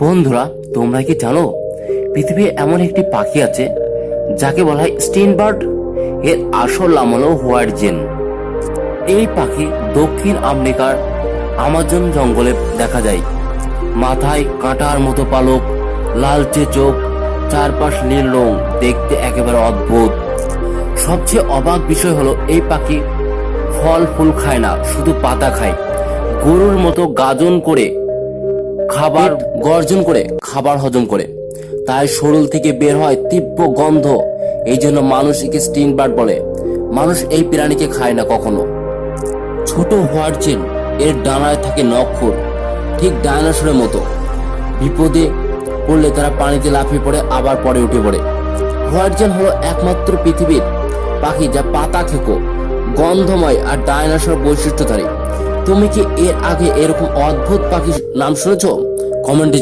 বন্ধুরা, তোমরা কি জানো, পৃথিবীর এমন একটি পাখি আছে, যাকে বলা হয় স্টিনবার্ড। এর আসল নাম হলো হোয়াইট জেন। এই পাখি দক্ষিণ আমেরিকার আমাজন জঙ্গলে দেখা যায়। মাথায় কাঁটার মতো পালক, লালচে চোখ, চারপাশ নীল রং, দেখতে একেবারে অদ্ভুত। সবচেয়ে অবাক বিষয় হলো, এই পাখি ফল ফুল খায় না, শুধু পাতা খায়। গরুর মতো গাজন করে খাবার গর্জন করে, খাবার হজম করে। তাই শরীর থেকে বের হয় তীব্র গন্ধ। এই জন্য মানুষ একে স্টিনবার্ড বলে। মানুষ এই প্রাণীকে খায় না কখনো। ছোট হোয়াইট চেন, এর ডানায় থাকে নক্ষর ঠিক ডায়নোসরের মতো। বিপদে পড়লে তারা পানিতে লাফিয়ে পড়ে, আবার পরে উঠে পড়ে। হোয়াইট চেন হলো একমাত্র পৃথিবীর পাখি যা পাতা খেকো গন্ধময় আর ডায়নোসর বৈশিষ্ট্যধারী। তুমি কি এর আগে এরকম অদ্ভুত পাখির নাম শুনেছ? কমেন্টে